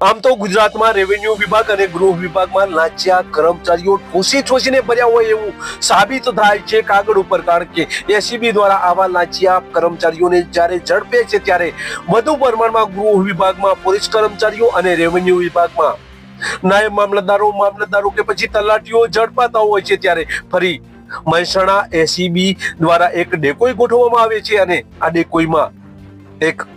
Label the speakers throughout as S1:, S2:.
S1: આમ તો ગુજરાતમાં રેવન્યુ વિભાગ અને ગૃહ વિભાગમાં લાંચિયા કર્મચારીઓ ઠોસી ઠોસીને ભર્યા હોય એવું સાબિત થાય છે કાગળ ઉપર, કારણ કે એસીબી દ્વારા આવા લાંચિયા કર્મચારીઓને જ્યારે ઝડપે છે ત્યારે વધુ પ્રમાણમાં ગૃહ વિભાગમાં પોલીસ કર્મચારીઓ અને રેવન્યુ વિભાગમાં. નાયબ મામલતદારો મામલતદારો કે પછી તલાટીઓ ઝડપાતા હોય છે ત્યારે ફરી મહેસાણા એસીબી દ્વારા એક ડેકોઈ ગોઠવવામાં આવે છે અને આ ડેકોઈમાં એક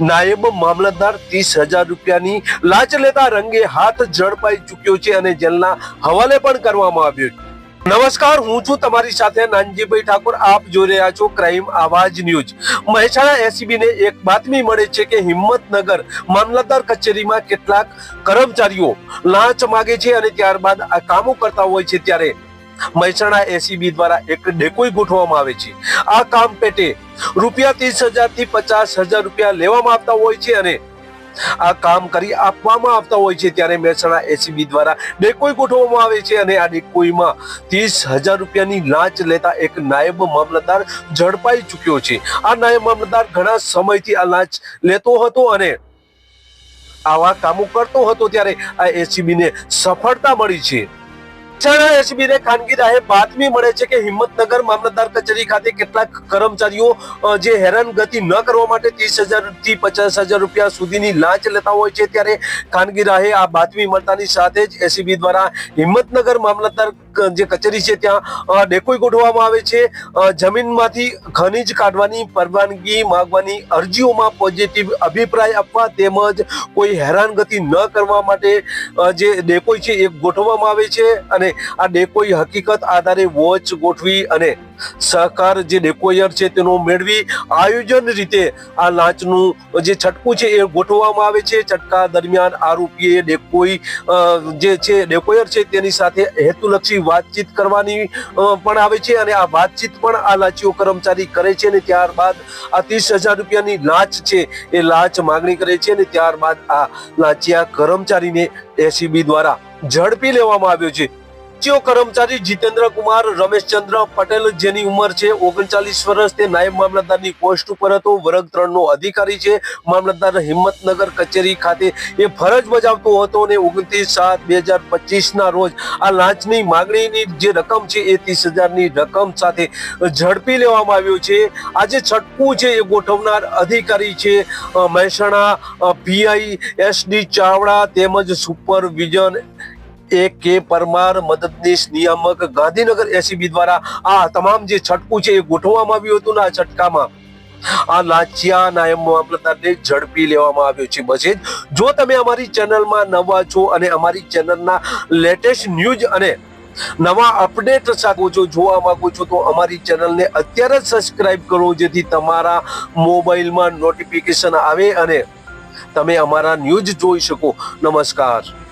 S1: નાયબ મામલતદાર ત્રીસ હજાર રૂપિયાની લાંચ લેતા રંગે હાથ ઝડપાઈ ચૂક્યો છે અને જેલના હવાલે પણ કરવામાં આવ્યો છે. નમસ્કાર, હું છું તમારી સાથે નાનજીભાઈ ઠાકોર. આપ જોઈ રહ્યા છો ક્રાઇમ આવાજ ન્યૂઝ. મહેસાણા એસીબી ને એક બાતમી મળે છે કે હિંમતનગર મામલતદાર કચેરીમાં કેટલાક કર્મચારીઓ લાંચ માગે છે અને ત્યારબાદ આ કામો કરતા હોય છે ત્યારે મહેસાણા એસીબી દ્વારા એક ડેકોઈ ગોઠવવામાં આવે છે. આ કામ પેટે રૂપિયા ત્રીસ હજારથી પચાસ હજાર રૂપિયા લેવામાં આવતા હોય છે અને આ કામ કરી આપવામાં આવતા હોય છે ત્યારે મહેસાણા એસીબી દ્વારા ડેકોઈ ગોઠવવામાં આવે છે અને આ ડેકોઈમાં ત્રીસ હજાર રૂપિયાની લાંચ લેતા એક નાયબ મામલતદાર ઝડપાઈ ચૂક્યો છે. આ નાયબ મામલતદાર ઘણા સમયથી આ લાંચ લેતો હતો અને આવા કામો કરતો હતો ત્યારે આ એસીબી ને સફળતા મળી છે. મહેસાણા એસબી ને ખાનગી રાહે બાતમી મળે છે કે હિંમતનગર મામલતદાર કચેરી ખાતે કેટલાક કર્મચારીઓ જે હેરાનગતિ ન કરવા માટે ત્રીસ હજારથી પચાસ હજાર રૂપિયા સુધીની લાંચ લેતા હોય છે, ત્યારે ખાનગી આ બાતમી મળતાની સાથે જ એસીબી દ્વારા હિંમતનગર મામલતદાર જે કચેરી છે ત્યાં ડેકોઈ ગોઠવવામાં આવે છે. જમીનમાંથી ખનીજ કાઢવાની પરવાનગી માંગવાની અરજીઓમાં પોઝિટિવ અભિપ્રાય આપવા તેમજ કોઈ હેરાનગતિ ન કરવા માટે જે ડેકોઈ છે એ ગોઠવવામાં આવે છે. અને આ ડેકોઈ હકીકત આધારે વોચ ગોઠવી અને સહકાર જે ડેકોયર છે તેનો મેળવી આયોજન રીતે આ લાંચનું જે છટકું છે એ ગોઠવવામાં આવે છે. છટકા દરમિયાન આરોપીએ ડેકોઈ જે છે ડેકોયર છે તેની સાથે હેતુલક્ષી વાતચીત કરવાની પણ આવે છે અને આ વાતચીત પણ આ લાંચીઓ કર્મચારી કરે છે અને ત્યારબાદ આ ત્રીસ હજાર રૂપિયાની લાંચ છે એ લાંચ માગણી કરે છે અને ત્યારબાદ આ લાંચિયા કર્મચારીને એસીબી દ્વારા ઝડપી લેવામાં આવ્યો છે. લાંચીઓ કર્મચારી જીતેન્દ્ર કુમાર રમેશચંદ્ર પટેલ જેની ઉંમર છે ઓગણચાલીસ વર્ષ. તે નાયબ મામલતદારની પોસ્ટ ઉપર હતો. વર્ગ ત્રણ નો અધિકારી છે. મામલતદાર હિંમતનગર કચેરી ખાતે એ ફરજ બજાવતો હતો અને ઓગણત્રીસ સાત બે હજાર પચીસ ના રોજ આ લાંચની માગણીની જે રકમ છે એ ત્રીસ હજારની રકમ સાથે ઝડપી લેવામાં આવ્યો છે. આજે છટકું છે એ ગોઠવનાર અધિકારી છે મહેસાણા પીઆઈ એસડી ચાવડા તેમજ સુપરવિઝન એ કે પરમાર મદદનીશ નિયામક ગાંધીનગર એસીબી દ્વારા આ તમામ જે છટકું છે એ ગોઠવવામાં આવ્યું હતું આ છટકામાં. આ લાચિયા નાયબ મામલતદારને ઝડપી લેવામાં આવ્યો છે બસ જો તમે અમારી ચેનલમાં નવા છો અને અમારી ચેનલના લેટેસ્ટ ન્યૂઝ અને નવા અપડેટ શકો છો જોવા માંગો છો તો અમારી ચેનલને અત્યારે જ સબસ્ક્રાઇબ કરો જેથી તમારા મોબાઈલમાં નોટિફિકેશન આવે અને તમે અમારા ન્યૂઝ જોઈ શકો. નમસ્કાર.